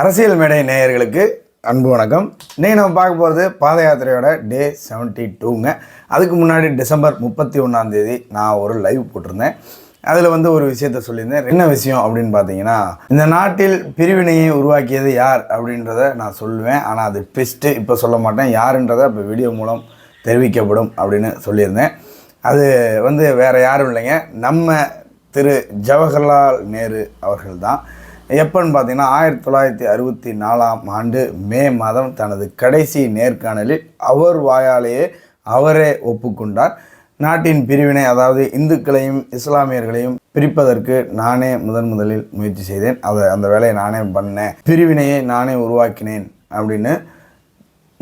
அரசியல் மேடை நேயர்களுக்கு அன்பு வணக்கம். இன்றைக்கி நம்ம பார்க்க போகிறது பாத யாத்திரையோட டே செவன்ட்டி டூங்க அதுக்கு முன்னாடி டிசம்பர் முப்பத்தி ஒன்றாந்தேதி நான் ஒரு லைவ் போட்டிருந்தேன். அதில் வந்து ஒரு விஷயத்த சொல்லியிருந்தேன். என்ன விஷயம் அப்படின்னு பார்த்தீங்கன்னா இந்த நாட்டில் பிரிவினையை உருவாக்கியது யார் அப்படின்றத நான் சொல்லுவேன். ஆனால் அது பெஸ்ட்டு இப்போ சொல்ல மாட்டேன். யாருன்றதை இப்போ வீடியோ மூலம் தெரிவிக்கப்படும் அப்படின்னு சொல்லியிருந்தேன். அது வந்து வேறு யாரும் இல்லைங்க. நம்ம திரு ஜவஹர்லால் நேரு அவர்கள் தான் எப்போன்னு பார்த்தீங்கன்னா ஆயிரத்தி தொள்ளாயிரத்தி அறுபத்தி நாலாம் ஆண்டு மே மாதம் தனது கடைசி நேர்காணலில் அவர் வாயாலேயே அவரே ஒப்புக்கொண்டார். நாட்டின் பிரிவினை அதாவது இந்துக்களையும் இஸ்லாமியர்களையும் பிரிப்பதற்கு நானே முதன் முதலில் முயற்சி செய்தேன். அதை அந்த வேலையை நானே பண்ணேன். பிரிவினையை நானே உருவாக்கினேன் அப்படின்னு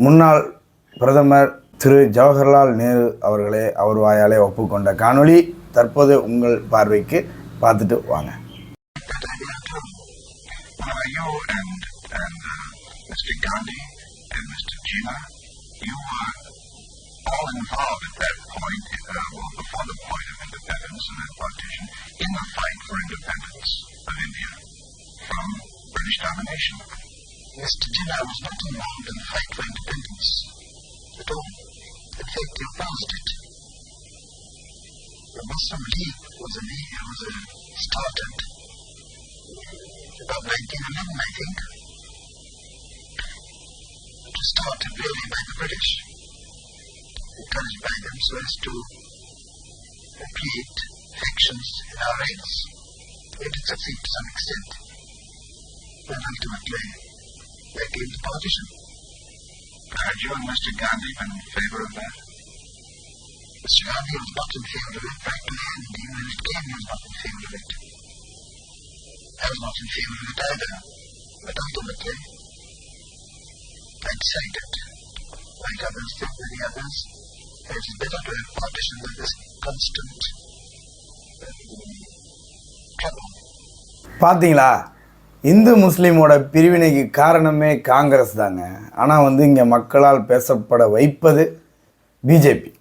முன்னாள் பிரதமர் திரு. ஜவஹர்லால் நேரு அவர்களே அவர் வாயாலே ஒப்புக்கொண்ட காணொளி தற்போது உங்கள் பார்வைக்கு பார்த்துட்டு வாங்க. You and and uh, Mr. Gandhi and Mr. Jinnah, you were all involved at that point, uh, well, before the point of independence and then partition, in the fight for independence of India from British domination. Mr. Jinnah was not involved in the fight for independence at all. In fact, he opposed it. The Muslim League was a league that was uh, started about 1911, I think. It was started really by the British, encouraged by them so as to create factions in our ranks. It did succeed to some extent. But ultimately, they came to partition. You and Mr. Gandhi been in favor of that? Mr. Gandhi was not in favor of it practically, and even when it came, he was not in favor of it. I was not in favor of it either. But ultimately, I decided, like others did, many others, it is better to have partition than this constant trouble. பார்த்தீங்களா இந்து முஸ்லீமோட பிரிவினைக்கு காரணமே காங்கிரஸ் தாங்க ஆனால் வந்து இங்கே மக்களால் பேசப்பட வைப்பது BJP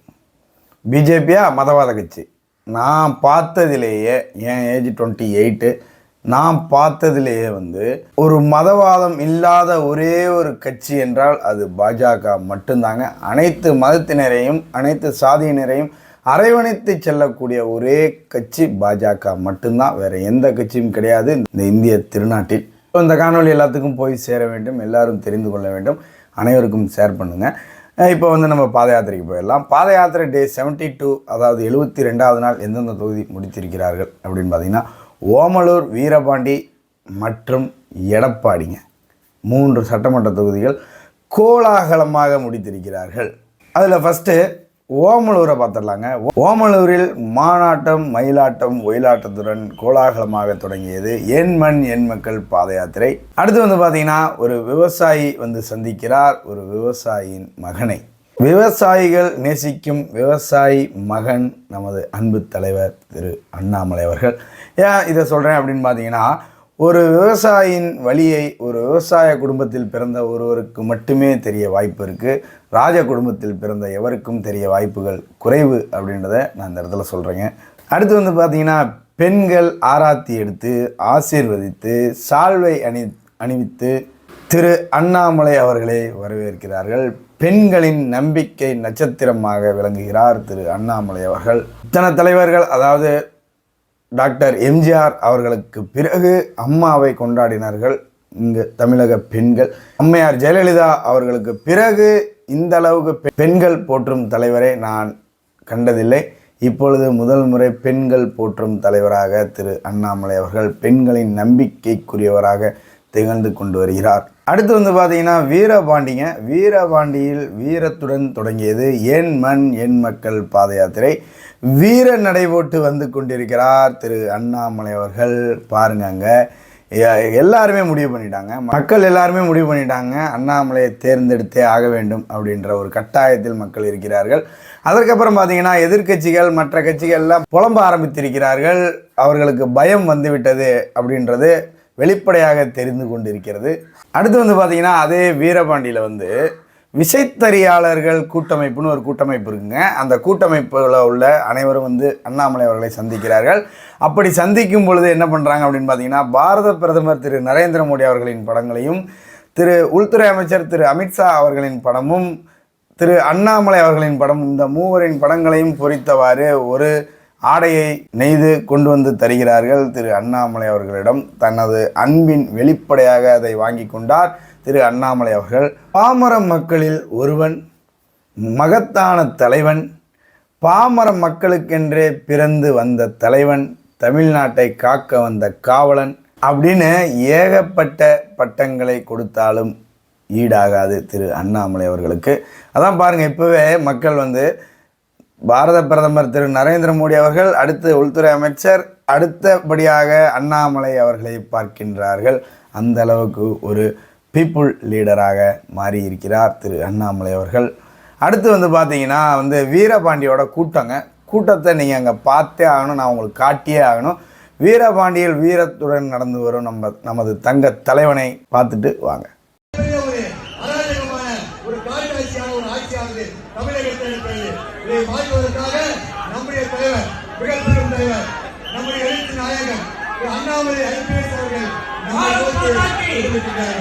பிஜேபியா மதவாத கட்சி நான் பார்த்ததிலேயே என் ஏஜ் டுவெண்ட்டி எயிட்டு நான் பார்த்ததிலேயே வந்து ஒரு மதவாதம் இல்லாத ஒரே ஒரு கட்சி என்றால் அது பாஜக மட்டும்தாங்க. அனைத்து மதத்தினரையும் அனைத்து சாதியினரையும் அரவணைத்து செல்லக்கூடிய ஒரே கட்சி பாஜக மட்டும்தான் வேற எந்த கட்சியும் கிடையாது இந்த இந்திய திருநாட்டில். இந்த காணொளி எல்லாத்துக்கும் போய் சேர வேண்டும் எல்லாரும் தெரிந்து கொள்ள வேண்டும். அனைவருக்கும் ஷேர் பண்ணுங்கள் இப்போ வந்து நம்ம பாத யாத்திரைக்கு போயிடலாம். பாத யாத்திரை டே செவன்ட்டி டூ அதாவது எழுபத்தி ரெண்டாவது நாள் எந்தெந்த தொகுதி முடித்திருக்கிறார்கள் அப்படின்னு பார்த்தீங்கன்னா ஓமலூர் வீரபாண்டி மற்றும் எடப்பாடிங்க. மூன்று சட்டமன்ற தொகுதிகள் கோலாகலமாக முடித்திருக்கிறார்கள். அதில் ஃபஸ்ட்டு ஓமலூரை பார்த்துடலாங்க. ஓமலூரில் மானாட்டம் மயிலாட்டம் ஒயிலாட்டத்துடன் கோலாகலமாக தொடங்கியது. என் மண் என் மக்கள் பாத யாத்திரை. அடுத்து வந்து பார்த்தீங்கன்னா ஒரு விவசாயி வந்து சந்திக்கிறார். ஒரு விவசாயியின் மகனை. விவசாயிகள் நேசிக்கும் விவசாயி மகன் நமது அன்பு தலைவர் திரு அண்ணாமலை அவர்கள். ஏன் இதை சொல்கிறேன் அப்படின்னு பார்த்தீங்கன்னா ஒரு விவசாயியின் வழியை ஒரு விவசாய குடும்பத்தில் பிறந்த ஒருவருக்கு மட்டுமே தெரிய வாய்ப்பு இருக்குது ராஜ குடும்பத்தில் பிறந்த எவருக்கும் தெரிய வாய்ப்புகள் குறைவு அப்படின்றத நான் இந்த இடத்துல சொல்கிறேங்க அடுத்து வந்து பார்த்தீங்கன்னா பெண்கள் ஆராத்தி எடுத்து ஆசீர்வதித்து சால்வை அணி அணிவித்து திரு அண்ணாமலை அவர்களை வரவேற்கிறார்கள். பெண்களின் நம்பிக்கை நட்சத்திரமாக விளங்குகிறார் திரு அண்ணாமலை அவர்கள். இத்தனை தலைவர்கள் அதாவது டாக்டர் எம்ஜிஆர் அவர்களுக்கு பிறகு அம்மாவை கொண்டாடினார்கள். இங்கு தமிழக பெண்கள். அம்மையார் ஜெயலலிதா அவர்களுக்கு பிறகு இந்த அளவுக்கு பெண்கள் போற்றும் தலைவரை நான் கண்டதில்லை. இப்பொழுது முதல் முறை பெண்கள் போற்றும் தலைவராக திரு அண்ணாமலை அவர்கள் பெண்களின் நம்பிக்கைக்குரியவராக திகழ்ந்து கொண்டு வருகிறார். அடுத்து வந்து பார்த்தீங்கன்னா வீரபாண்டிங்க. வீரபாண்டியில் வீரத்துடன் தொடங்கியது என் மண் என் மக்கள் பாத யாத்திரை. வீர நடைபோட்டு வந்து கொண்டிருக்கிறார் திரு அண்ணாமலை அவர்கள். பாருங்க அங்கே. எல்லாருமே முடிவு பண்ணிட்டாங்க. மக்கள் எல்லாருமே முடிவு பண்ணிட்டாங்க. அண்ணாமலையை தேர்ந்தெடுத்தே ஆக வேண்டும் அப்படின்ற ஒரு கட்டாயத்தில் மக்கள் இருக்கிறார்கள். அதற்கப்புறம் பார்த்தீங்கன்னா எதிர்க்கட்சிகள் மற்ற கட்சிகள் எல்லாம் புலம்ப ஆரம்பித்திருக்கிறார்கள். அவர்களுக்கு பயம் வந்துவிட்டது அப்படின்றது வெளிப்படையாக தெரிந்து கொண்டிருக்கிறது. அடுத்து வந்து பார்த்தீங்கன்னா அதே வீரபாண்டியில் வந்து விசைத்தறியாளர்கள் கூட்டமைப்புன்னு ஒரு கூட்டமைப்பு இருக்குங்க. அந்த கூட்டமைப்பில் உள்ள அனைவரும் வந்து அண்ணாமலை அவர்களை சந்திக்கிறார்கள். அப்படி சந்திக்கும் பொழுது என்ன பண்ணுறாங்க அப்படின்னு பார்த்தீங்கன்னா பாரத பிரதமர் திரு நரேந்திர மோடி அவர்களின் படங்களையும் திரு உள்துறை அமைச்சர் திரு அமித்ஷா அவர்களின் படமும் திரு அண்ணாமலை அவர்களின் படம் இந்த மூவரின் படங்களையும் பொறித்தவாறு ஒரு ஆடையை நெய்து கொண்டு வந்து தருகிறார்கள் திரு அண்ணாமலை அவர்களிடம். தனது அன்பின் வெளிப்படையாக அதை வாங்கி கொண்டார் திரு அண்ணாமலை அவர்கள். பாமர மக்களில் ஒருவன் மகத்தான தலைவன் பாமர மக்களுக்கென்றே பிறந்து வந்த தலைவன் தமிழ்நாட்டை காக்க வந்த காவலன் அப்படின்னு ஏகப்பட்ட பட்டங்களை கொடுத்தாலும் ஈடாகாது திரு அண்ணாமலை அவர்களுக்கு. அதான் பாருங்கள் இப்போவே மக்கள் வந்து பாரத பிரதமர் திரு நரேந்திர மோடி அவர்கள் அடுத்து உள்துறை அமைச்சர் அடுத்தபடியாக அண்ணாமலை அவர்களை பார்க்கின்றார்கள். அந்த அளவுக்கு ஒரு பீப்புள் லீடராக மாறி இருக்கிறார் திரு அண்ணாமலை அவர்கள். அடுத்து வந்து பார்த்தீங்கன்னா வந்து வீரபாண்டியோட கூட்டங்க. கூட்டத்தை நீங்கள் அங்கே பார்த்தே ஆகணும். நான் உங்களுக்கு காட்டியே ஆகணும். வீரபாண்டியல் வீரத்துடன் நடந்து வரும் நம்ம நமது தங்க தலைவனை பார்த்துட்டு வாங்க. Look at that.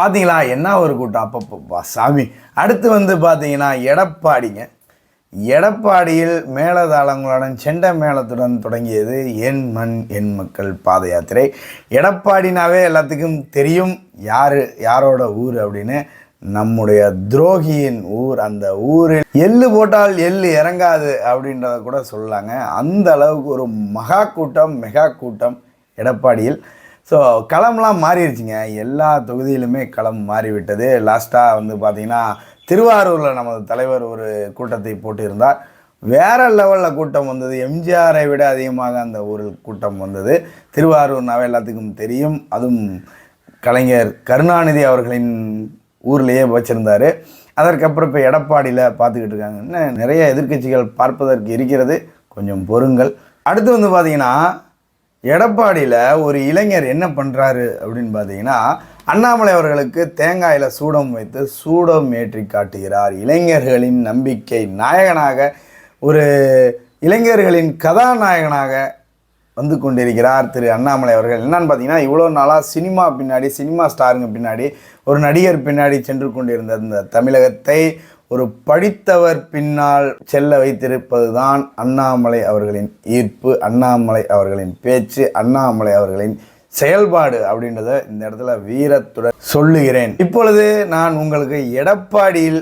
பார்த்தீங்களா என்ன ஒரு கூட்டம்? அப்பப்போ சாமி. அடுத்து வந்து பார்த்தீங்கன்னா எடப்பாடிங்க. எடப்பாடியில் மேலதாளங்களுடன் செண்ட மேளத்துடன் தொடங்கியது என் மண் என் மக்கள் பாத யாத்திரை. எடப்பாடினாவே எல்லாத்துக்கும் தெரியும் யார் யாரோட ஊர் அப்படின்னு. நம்முடைய துரோகியின் ஊர் அந்த ஊரில் எள்ளு போட்டால் எள்ளு இறங்காது அப்படின்றத கூட சொல்லலாங்க அந்த அளவுக்கு ஒரு மகா கூட்டம் மெகா கூட்டம் எடப்பாடியில். ஸோ களம்லாம் மாறிடுச்சுங்க. எல்லா தொகுதியிலுமே களம் மாறிவிட்டது. லாஸ்ட்டாக வந்து பார்த்திங்கன்னா திருவாரூரில் நமது தலைவர் ஒரு கூட்டத்தை போட்டிருந்தார். வேற லெவலில் கூட்டம் வந்தது. எம்ஜிஆரை விட அதிகமாக அந்த ஊரில் கூட்டம் வந்தது. திருவாரூர்னாவே எல்லாத்துக்கும் தெரியும். அதுவும் கலைஞர் கருணாநிதி அவர்களின் ஊர்லேயே வச்சுருந்தார். அதற்கப்புறம் இப்போ எடப்பாடியில் பார்த்துக்கிட்டு இருக்காங்க இன்னும் நிறைய எதிர்க்கட்சிகள் பார்ப்பதற்கு இருக்கிறது. கொஞ்சம் பொறுங்கள். அடுத்து வந்து பார்த்திங்கன்னா எடப்பாடியில் ஒரு இளைஞர் என்ன பண்ணுறாரு அப்படின்னு பார்த்தீங்கன்னா அண்ணாமலை அவர்களுக்கு தேங்காயில் சூடம் வைத்து சூடம் ஏற்றி காட்டுகிறார். இளைஞர்களின் நம்பிக்கை நாயகனாக ஒரு இளைஞர்களின் கதாநாயகனாக வந்து கொண்டிருக்கிறார் திரு அண்ணாமலை அவர்கள். என்னன்னு பார்த்தீங்கன்னா இவ்வளோ நாளாக சினிமா பின்னாடி சினிமா ஸ்டாருங்க பின்னாடி ஒரு நடிகர் பின்னாடி சென்று கொண்டிருந்த இந்த தமிழகத்தை ஒரு படித்தவர் பின்னால் செல்ல வைத்திருப்பது தான் அண்ணாமலை அவர்களின் ஈர்ப்பு அண்ணாமலை அவர்களின் பேச்சு அண்ணாமலை அவர்களின் செயல்பாடு அப்படின்றத இந்த இடத்துல வீரத்துடன் சொல்லுகிறேன். இப்பொழுது நான் உங்களுக்கு எடப்பாடியில்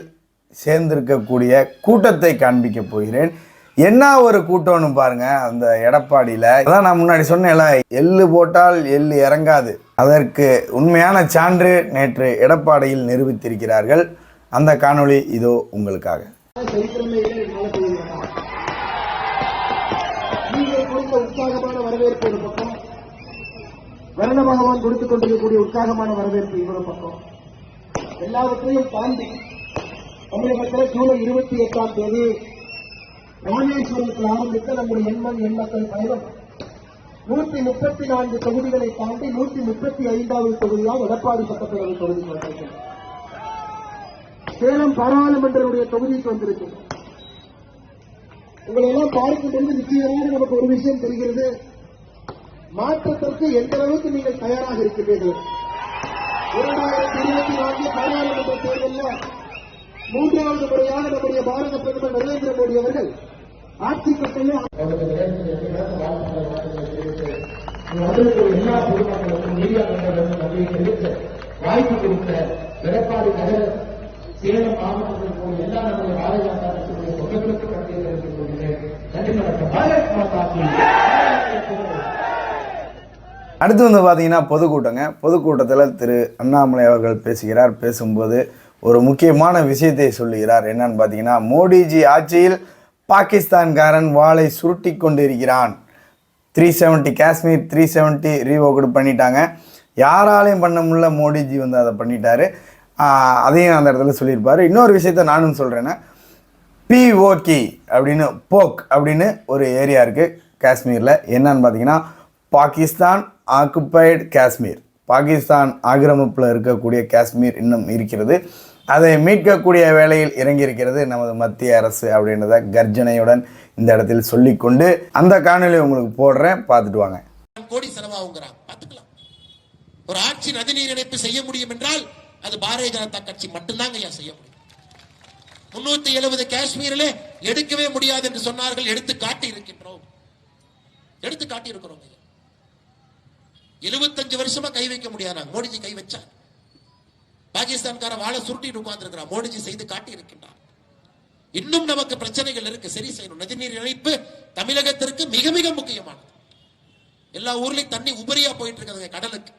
சேர்ந்திருக்கக்கூடிய கூட்டத்தை காண்பிக்க போகிறேன். என்ன ஒரு கூட்டம்னு பாருங்க அந்த எடப்பாடியில். அதான் நான் முன்னாடி சொன்னேன்ல எள்ளு போட்டால் எள்ளு இறங்காது. அதற்கு உண்மையான சான்று நேற்று எடப்பாடியில் நிரூபித்திருக்கிறார்கள். அந்த காணொளி இதோ உங்களுக்காக. உற்சாகமான வரவேற்பு ஒரு பக்கம். வருண பகவான் கொடுத்துக் கொண்டிருக்கக்கூடிய உற்சாகமான வரவேற்பு இன்னொரு பக்கம். எல்லாவற்றையும் தாண்டி தமிழகத்தில் ஜூலை இருபத்தி எட்டாம் தேதி ராமேஸ்வரத்தில் ஆரம்பித்த நம்முடைய எண்மண் எண்ணக்கள் பயணம் நூற்றி முப்பத்தி நான்கு தொகுதிகளை தாண்டி நூற்றி முப்பத்தி ஐந்தாவது தொகுதியாக எடப்பாடி சட்டப்பேரவை தொகுதிக்கு வந்திருக்கிறது. சேலம் பாராளுமன்றனுடைய தொகுதிக்கு வந்திருக்கிறது உங்களை எல்லாம் பார்க்கும் பொழுது நிச்சயமாக நமக்கு ஒரு விஷயம் தெரிகிறது. மாற்றத்திற்கு எந்த அளவுக்கு நீங்கள் தயாராக இருக்கிறீர்கள் இரண்டாயிரத்தி இருபத்தி நான்கு பாராளுமன்ற தேர்தலில் மூன்றாவது முறையாக நம்முடைய பாரத பிரதமர் நரேந்திர மோடி அவர்கள் ஆட்சி கட்டையும் எல்லா பொதுமக்களுக்கும் மீடியா நன்றியை தெரிவித்து வாய்ப்பு கொடுத்த எடப்பாடி நகர சேலம் மாவட்டத்தில் போய் எல்லா நம்முடைய பாரதிய ஜனதா கட்சியுடைய சொந்தங்களுக்கு பட்டியல் தெரிவித்துக் நன்றி வணக்கம். பாரத் மாதா அடுத்து வந்து பார்த்தீங்கன்னா பொதுக்கூட்டங்க. பொதுக்கூட்டத்தில் திரு அண்ணாமலை அவர்கள் பேசுகிறார். பேசும்போது ஒரு முக்கியமான விஷயத்தை சொல்லுகிறார். என்னன்னு பார்த்தீங்கன்னா மோடிஜி ஆட்சியில் பாகிஸ்தான்காரன் வாளை சுருட்டி கொண்டிருக்கிறான். Three seventy Kashmir three seventy revoked பண்ணிட்டாங்க. யாராலையும் பண்ண முடியல மோடிஜி வந்து அதை பண்ணிட்டாரு. அதையும் அந்த இடத்துல சொல்லியிருப்பார். இன்னொரு விஷயத்த நானும் சொல்கிறேன்னா பிஓகி அப்படின்னு போக் அப்படின்னு ஒரு ஏரியா இருக்குது காஷ்மீரில். என்னன்னு பார்த்தீங்கன்னா பாகிஸ்தான் ஆக்குப்பைடு காஷ்மீர். பாகிஸ்தான் ஆக்கிரமிப்பில் இருக்கக்கூடிய காஷ்மீர் இன்னும் இருக்கிறது. அதை மீட்கக்கூடிய வேலையில் இறங்கியிருக்கிறது நமது மத்திய அரசு அப்படின்றத கர்ஜனையுடன் இந்த இடத்தில் சொல்லிக்கொண்டு அந்த காணொலி உங்களுக்கு போடுறேன். பார்த்துட்டு வாங்க. கோடி செலவாகுங்கிறான். பார்த்துக்கலாம். ஒரு ஆட்சி நதிநீர் இணைப்பு செய்ய முடியும் என்றால் அது பாரதிய ஜனதா கட்சி மட்டும்தாங்க ஐயா செய்ய முடியும். முன்னூத்தி எழுபது காஷ்மீரில் எடுக்கவே முடியாது என்று சொன்னார்கள். எடுத்து காட்டி இருக்கின்றோம் எடுத்து காட்டி இருக்கிறோம் ஐயா. எழுபத்தஞ்சு வருஷமா கை வைக்க முடியாது? மோடிஜி கை வச்சா? பாகிஸ்தான்கார வாழை சுருட்டிட்டு உட்கார்ந்து மோடிஜி செய்து காட்டி இருக்கின்றார் இன்னும் நமக்கு பிரச்சனைகள் இருக்கு. சரி செய்யணும். நதிநீர் இணைப்பு தமிழகத்திற்கு மிக மிக முக்கியமானது. எல்லா ஊர்லயும் தண்ணி உபரியா போயிட்டு இருக்கிறது கடலுக்கு.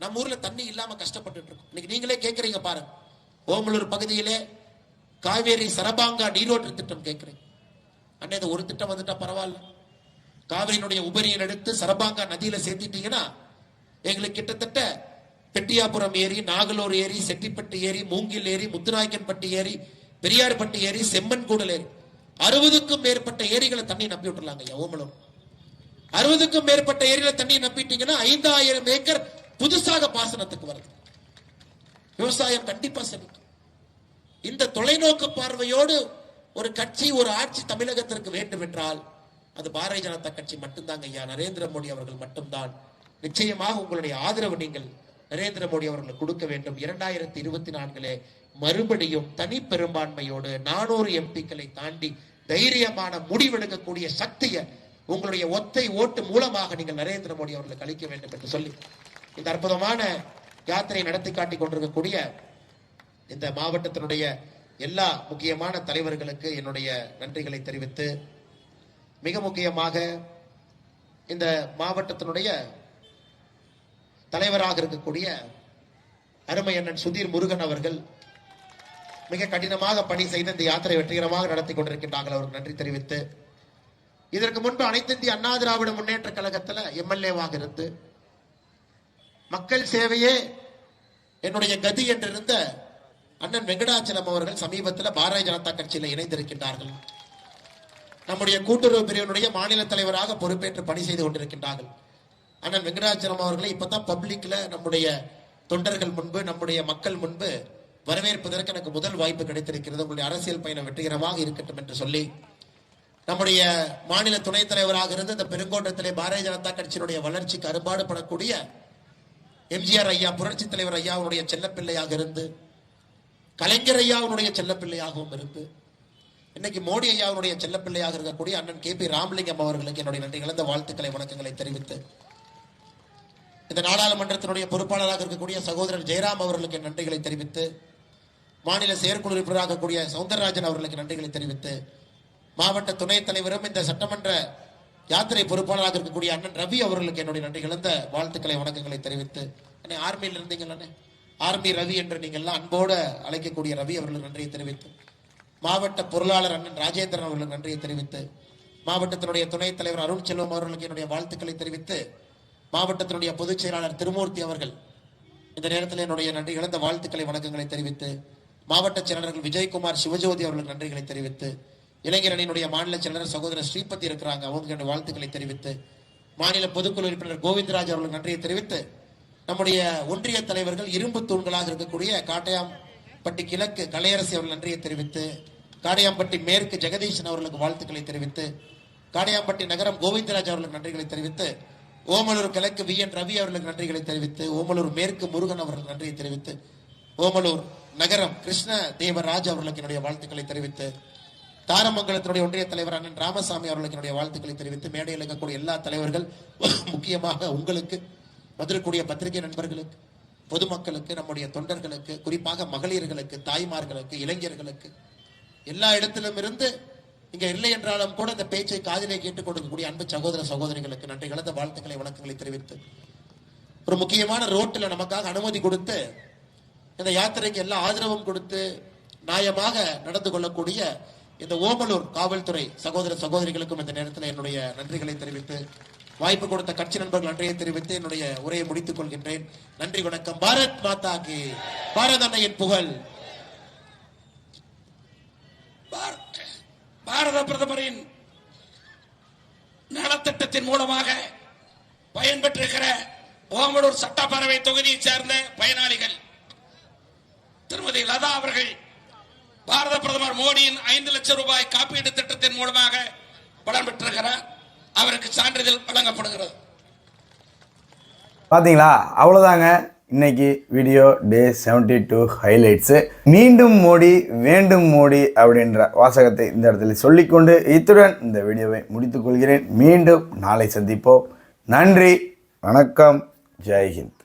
நம்ம ஊர்ல தண்ணி இல்லாம கஷ்டப்பட்டு இருக்கோம். இன்னைக்கு நீங்களே கேக்குறீங்க பாருங்க. ஓமலூர் பகுதியிலே காவேரி சரபாங்கா நீரோற்று திட்டம் கேட்கிறேன் அண்ணே இந்த ஒரு திட்டம் வந்துட்டா பரவாயில்ல. காவிரியினுடைய உபரியை எடுத்து சரபாங்கா நதியில சேர்த்திட்டீங்கன்னா எங்களுக்கு கிட்டத்தட்ட பெட்டியாபுரம் ஏரி நாகலூர் ஏரி செட்டிப்பட்டு ஏரி மூங்கில் ஏரி முத்துநாயக்கன்பட்டி ஏரி பெரியார்பட்டி ஏரி செம்மன்கூடல் ஏரி. அறுபதுக்கும் மேற்பட்ட ஏரிகளை தண்ணி நம்பி விட்டுலாங்க ஓமலூர். அறுபதுக்கும் மேற்பட்ட ஏரியில தண்ணி நம்பிட்டீங்கன்னா ஐந்தாயிரம் ஏக்கர் புதுசாக பாசனத்துக்கு வருது. விவசாயம் கண்டிப்பா செல்லும். இந்த தொலைநோக்கு பார்வையோடு ஒரு கட்சி ஒரு ஆட்சி தமிழகத்திற்கு வேண்டும் என்றால் அது பாரதிய ஜனதா கட்சி மட்டும்தாங்க ஐயா. நரேந்திர மோடி அவர்கள் மட்டும்தான். நிச்சயமாக உங்களுடைய ஆதரவு நீங்கள் நரேந்திர மோடி அவர்களுக்கு கொடுக்க வேண்டும். இரண்டாயிரத்தி இருபத்தி நான்கிலே மறுபடியும் தனி பெரும்பான்மையோடு நானூறு எம்பிக்களை தாண்டி தைரியமான முடிவெடுக்கக்கூடிய சக்தியை உங்களுடைய ஒத்தை ஓட்டு மூலமாக நீங்கள் நரேந்திர மோடி அவர்களுக்கு அளிக்க வேண்டும் என்று சொல்லி இந்த அற்புதமான யாத்திரை நடத்தி காட்டி கொண்டிருக்கக்கூடிய இந்த மாவட்டத்தினுடைய எல்லா முக்கியமான தலைவர்களுக்கு என்னுடைய நன்றிகளை தெரிவித்து மிக முக்கியமாக இந்த மாவட்டத்தினுடைய தலைவராக இருக்கக்கூடிய அருமை அண்ணன் சுதீர் முருகன் அவர்கள் மிக கடினமாக பணி செய்து இந்த யாத்திரை வெற்றிகரமாக நடத்தி கொண்டிருக்கின்றார்கள். அவருக்கு நன்றி தெரிவித்து இதற்கு முன்பு அனைத்து இந்திய அண்ணா திராவிட முன்னேற்ற கழகத்தில் எம்எல்ஏவாக இருந்து மக்கள் சேவையே என்னுடைய கதி என்றிருந்த அண்ணன் வெங்கடாச்சலம் அவர்கள் சமீபத்தில் பாரதிய ஜனதா கட்சியில் இணைந்திருக்கின்றார்கள். நம்முடைய கூட்டுறவு பிரிவினுடைய மாநில தலைவராக பொறுப்பேற்று பணி செய்து கொண்டிருக்கின்றார்கள். அண்ணன் வெங்கடாச்சலம் அவர்களை இப்பதான் பப்ளிக்ல நம்முடைய தொண்டர்கள் முன்பு நம்முடைய மக்கள் முன்பு வரவேற்பதற்கு எனக்கு முதல் வாய்ப்பு கிடைத்திருக்கிறது. உங்களுடைய அரசியல் பயணம் வெற்றிகரமாக இருக்கட்டும் என்று சொல்லி நம்முடைய மாநில துணைத் தலைவராக இருந்து இந்த பெருங்கோட்டத்திலே பாரதிய ஜனதா கட்சியினுடைய வளர்ச்சிக்கு அறுபாடுபடக்கூடிய எம்ஜிஆர் ஐயா புரட்சி தலைவர் ஐயாவுடைய செல்லப்பிள்ளையாக இருந்து கலைஞர் ஐயா அவருடைய செல்லப்பிள்ளையாகவும் இருந்து இன்னைக்கு மோடி ஐயாவுடைய செல்லப்பிள்ளையாக இருக்கக்கூடிய அண்ணன் கே பி ராமலிங்கம் அவர்களுக்கு என்னுடைய நன்றி கலந்த வாழ்த்துக்களை வணக்கங்களை தெரிவித்து இந்த நாடாளுமன்றத்தினுடைய பொறுப்பாளராக இருக்கக்கூடிய சகோதரர் ஜெயராம் அவர்களுக்கு நன்றிகளை தெரிவித்து மாநில செயற்குழு உறுப்பினராக கூடிய சவுந்தரராஜன் அவர்களுக்கு நன்றிகளை தெரிவித்து மாவட்ட துணைத் தலைவரும் இந்த சட்டமன்ற யாத்திரை பொறுப்பாளராக இருக்கக்கூடிய அண்ணன் ரவி அவர்களுக்கு என்னுடைய நன்றி கலந்த வாழ்த்துக்களை வணக்கங்களை தெரிவித்து அண்ணே ஆர்மியில் இருந்தீங்களானே ஆர்மி ரவி என்று நீங்கள் எல்லாம் அன்போடு அழைக்கக்கூடிய ரவி அவர்களுக்கு நன்றியை தெரிவித்து மாவட்ட பொருளாளர் அண்ணன் ராஜேந்திரன் அவர்களுக்கு நன்றியை தெரிவித்து மாவட்டத்தினுடைய துணைத் தலைவர் அருண் செல்வம் அவர்களுக்கு என்னுடைய வாழ்த்துக்களை தெரிவித்து மாவட்டத்தினுடைய பொதுச் செயலாளர் திருமூர்த்தி அவர்கள் இந்த நேரத்தில் என்னுடைய நன்றி கலந்த வாழ்த்துக்களை வணக்கங்களை தெரிவித்து மாவட்ட செயலாளர்கள் விஜயகுமார் சிவஜோதி அவர்களுக்கு நன்றிகளை தெரிவித்து இளைஞரணியினுடைய மாநில செயலர் சகோதரர் ஸ்ரீபதி இருக்கிறாங்க. அவங்களுக்கு வாழ்த்துக்களை தெரிவித்து மாநில பொதுக்குழு உறுப்பினர் கோவிந்தராஜ் அவர்களுக்கு நன்றியை தெரிவித்து நம்முடைய ஒன்றிய தலைவர்கள் இரும்பு தூண்களாக இருக்கக்கூடிய காட்டையாம்பட்டி கிழக்கு கலையரசி அவர்கள் நன்றியை தெரிவித்து காடையாம்பட்டி மேற்கு ஜெகதீசன் அவர்களுக்கு வாழ்த்துக்களை தெரிவித்து காடையாம்பட்டி நகரம் கோவிந்தராஜ் அவர்களுக்கு நன்றிகளை தெரிவித்து ஓமலூர் கிழக்கு வி என் ரவி அவர்களுக்கு நன்றிகளை தெரிவித்து ஓமலூர் மேற்கு முருகன் அவர்களுக்கு நன்றியை தெரிவித்து ஓமலூர் நகரம் கிருஷ்ண தேவராஜ் அவர்களுக்கு என்னுடைய வாழ்த்துக்களை தெரிவித்து தாரமங்கலத்தினுடைய ஒன்றிய தலைவர் அண்ணன் ராமசாமி அவர்களுக்கு என்னுடைய வாழ்த்துக்களை தெரிவித்து மேடையில் இருக்கக்கூடிய எல்லா தலைவர்கள் முக்கியமாக உங்களுக்கு வந்திருக்கூடிய பத்திரிகை நண்பர்களுக்கு பொதுமக்களுக்கு நம்முடைய தொண்டர்களுக்கு குறிப்பாக மகளிர்களுக்கு தாய்மார்களுக்கு இளைஞர்களுக்கு எல்லா இடத்திலும் இருந்து இங்க இல்லை என்றாலும் கூட இந்த பேச்சை காதிலே கேட்டுக் கொடுக்கக்கூடிய அன்பு சகோதர சகோதரிகளுக்கு நன்றி. கலந்த வாழ்த்துக்களை வணக்கங்களை தெரிவித்து ஒரு முக்கியமான ரோட்டில் நமக்காக அனுமதி கொடுத்து இந்த யாத்திரைக்கு எல்லா ஆதரவும் கொடுத்து நியாயமாக நடந்து கொள்ளக்கூடிய இந்த ஓமலூர் காவல்துறை சகோதர சகோதரிகளுக்கும் இந்த நேரத்தில் என்னுடைய நன்றிகளை தெரிவித்து வாய்ப்பு கொடுத்த கட்சி நண்பர்கள் நன்றியை தெரிவித்து என்னுடைய உரையை முடித்துக் கொள்கின்றேன். நன்றி வணக்கம். பாரத் மாதா கி. பாரத் அன்னையின் புகழ். பாரத- பாரத பிரதமரின் நலத்திட்டத்தின் மூலமாக பயன்பெற்றிருக்கிற ஓமலூர் சட்டப்பேரவை தொகுதியைச் சேர்ந்த பயனாளிகள் திருமதி லதா அவர்கள் பாரத பிரதமர் மோடியின் ஐந்து லட்சம் ரூபாய் காப்பீடு திட்டத்தின் மூலமாக பலன் பெற்றிருக்கிறார். அவருக்கு சான்றிதழ் வழங்கப்படுகிறது. பார்த்தீங்களா அவ்வளோதாங்க இன்னைக்கு வீடியோ டே 72 டூ ஹைலைட்ஸு மீண்டும் மோடி வேண்டும் மோடி அப்படின்ற வாசகத்தை இந்த இடத்துல சொல்லிக்கொண்டு இத்துடன் இந்த வீடியோவை முடித்துக்கொள்கிறேன் மீண்டும் நாளை சந்திப்போம். நன்றி. வணக்கம். ஜெய்ஹிந்த்